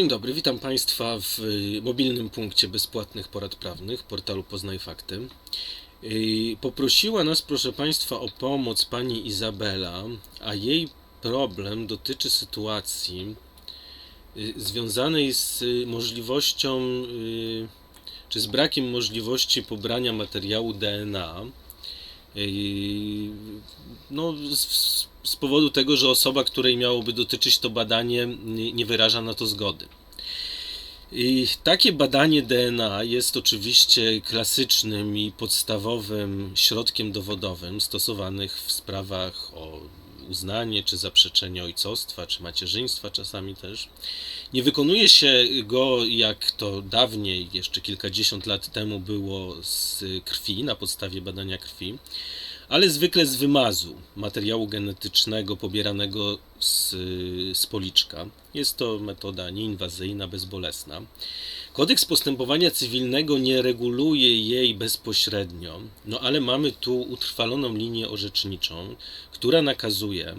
Dzień dobry, witam Państwa w y, mobilnym punkcie bezpłatnych porad prawnych portalu Poznaj Fakty. Poprosiła nas, proszę Państwa, o pomoc pani Izabela, a jej problem dotyczy sytuacji y, związanej z y, możliwością, czy z brakiem możliwości pobrania materiału DNA. No, z, z powodu tego, że osoba, której miałoby dotyczyć to badanie, nie, nie wyraża na to zgody. I takie badanie DNA jest oczywiście klasycznym i podstawowym środkiem dowodowym stosowanych w sprawach o uznanie czy zaprzeczenie ojcostwa czy macierzyństwa czasami też. Nie wykonuje się go jak to dawniej, jeszcze kilkadziesiąt lat temu było z krwi, na podstawie badania krwi, ale zwykle z wymazu materiału genetycznego pobieranego z, z policzka. Jest to metoda nieinwazyjna, bezbolesna. Kodeks postępowania cywilnego nie reguluje jej bezpośrednio, no ale mamy tu utrwaloną linię orzeczniczą, która nakazuje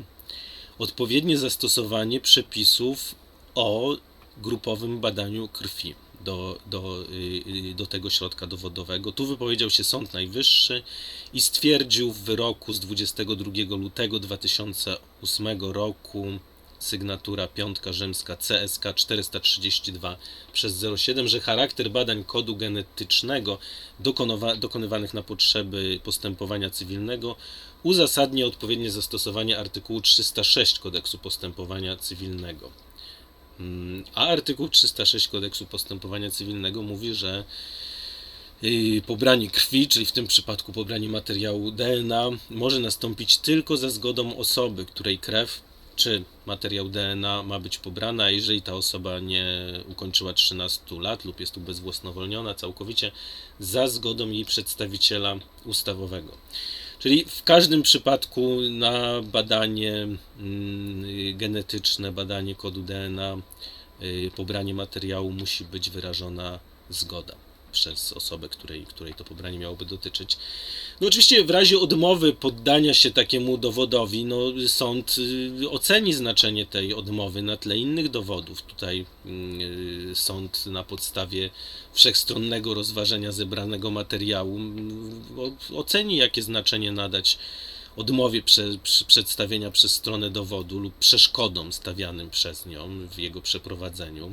odpowiednie zastosowanie przepisów o grupowym badaniu krwi do, do, y, do tego środka dowodowego. Tu wypowiedział się Sąd Najwyższy i stwierdził w wyroku z 22 lutego 2008 roku sygnatura piątka rzymska CSK 432 przez 07, że charakter badań kodu genetycznego dokonywanych na potrzeby postępowania cywilnego uzasadnia odpowiednie zastosowanie artykułu 306 kodeksu postępowania cywilnego. Mm, A artykuł 306 kodeksu postępowania cywilnego mówi, że y, pobranie krwi, czyli w tym przypadku pobranie materiału DNA, może nastąpić tylko za zgodą osoby, której krew czy materiał DNA ma być pobrana, jeżeli ta osoba nie ukończyła 13 lat lub jest ubezwłasnowolniona całkowicie, za zgodą jej przedstawiciela ustawowego. Czyli w każdym przypadku na badanie mm, genetyczne, badanie kodu DNA, y, pobranie materiału musi być wyrażona zgoda przez osobę, której, której to pobranie miałoby dotyczyć. No oczywiście w razie odmowy poddania się takiemu dowodowi, no sąd y, oceni znaczenie tej odmowy na tle innych dowodów. Tutaj y, sąd na podstawie wszechstronnego rozważenia zebranego materiału o- oceni jakie znaczenie nadać odmowie prze, przy- przedstawienia przez stronę dowodu lub przeszkodom stawianym przez nią w jego przeprowadzeniu.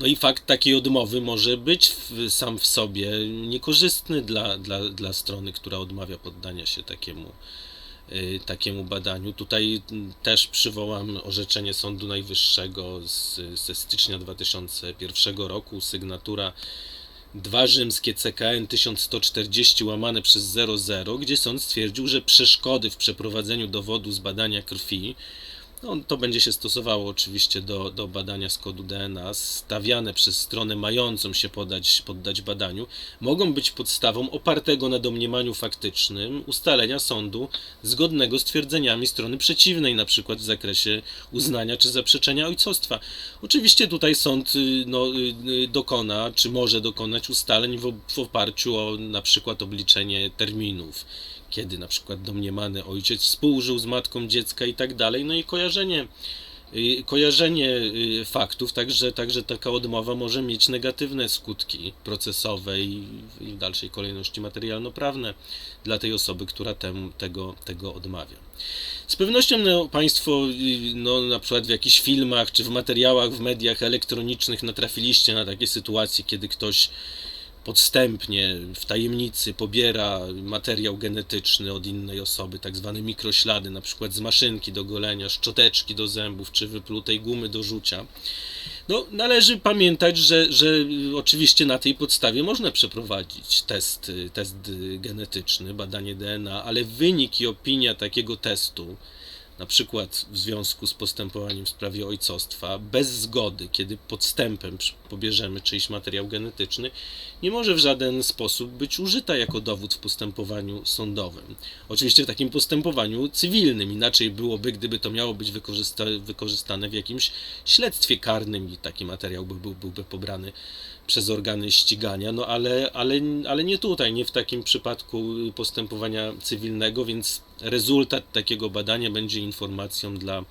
No i fakt takiej odmowy może być w, sam w sobie niekorzystny dla, dla, dla strony, która odmawia poddania się takiemu, y, takiemu badaniu. Tutaj też przywołam orzeczenie Sądu Najwyższego z, ze stycznia 2001 roku, sygnatura 2 rzymskie CKN 1140 łamane przez 00, gdzie sąd stwierdził, że przeszkody w przeprowadzeniu dowodu z badania krwi no, to będzie się stosowało oczywiście do, do badania z kodu DNA, stawiane przez stronę mającą się podać, poddać badaniu, mogą być podstawą opartego na domniemaniu faktycznym ustalenia sądu zgodnego z twierdzeniami strony przeciwnej, na przykład w zakresie uznania czy zaprzeczenia ojcostwa. Oczywiście tutaj sąd y, no, y, y, dokona, czy może dokonać ustaleń w, w oparciu o na przykład obliczenie terminów kiedy na przykład domniemany ojciec współżył z matką dziecka i tak dalej, no i kojarzenie, y, kojarzenie y, faktów, także, także taka odmowa może mieć negatywne skutki procesowe i, w dalszej kolejności materialno-prawne dla tej osoby, która temu, tego, tego odmawia. Z pewnością no, Państwo y, no, na przykład w jakichś filmach czy w materiałach w mediach elektronicznych natrafiliście na takie sytuacje, kiedy ktoś podstępnie w tajemnicy pobiera materiał genetyczny od innej osoby, tak zwane mikroślady, na przykład z maszynki do golenia, szczoteczki do zębów czy wyplutej gumy do rzucia. No, należy pamiętać, że, że oczywiście na tej podstawie można przeprowadzić test, test genetyczny, badanie DNA, ale wynik i opinia takiego testu, na przykład w związku z postępowaniem w sprawie ojcostwa, bez zgody, kiedy podstępem pobierzemy czyjś materiał genetyczny, nie może w żaden sposób być użyta jako dowód w postępowaniu sądowym. Oczywiście w takim postępowaniu cywilnym, inaczej byłoby, gdyby to miało być wykorzysta- wykorzystane w jakimś śledztwie karnym i taki materiał by, był, byłby pobrany przez organy ścigania, no ale, ale, ale nie tutaj, nie w takim przypadku postępowania cywilnego, więc rezultat takiego badania będzie informacją dla,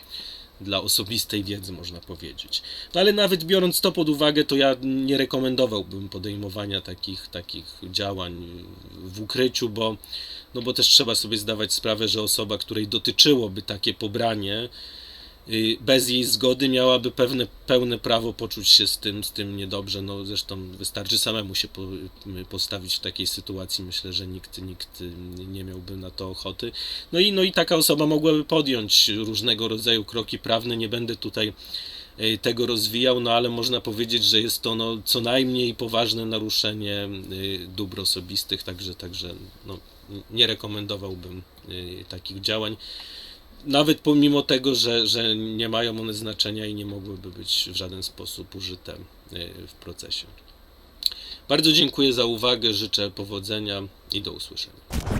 dla osobistej wiedzy, można powiedzieć. No ale nawet biorąc to pod uwagę, to ja nie rekomendowałbym podejmowania takich, takich działań w ukryciu, bo, no bo też trzeba sobie zdawać sprawę, że osoba, której dotyczyłoby takie pobranie, bez jej zgody miałaby pewne, pełne prawo poczuć się z tym, z tym niedobrze. No zresztą wystarczy samemu się po, postawić w takiej sytuacji. Myślę, że nikt, nikt nie miałby na to ochoty. No i, no i taka osoba mogłaby podjąć różnego rodzaju kroki prawne. Nie będę tutaj y, tego rozwijał, no ale można powiedzieć, że jest to no, co najmniej poważne naruszenie y, dóbr osobistych, także, także no, nie rekomendowałbym y, takich działań nawet pomimo tego, że, że nie mają one znaczenia i nie mogłyby być w żaden sposób użyte y, w procesie. Bardzo dziękuję za uwagę, życzę powodzenia i do usłyszenia.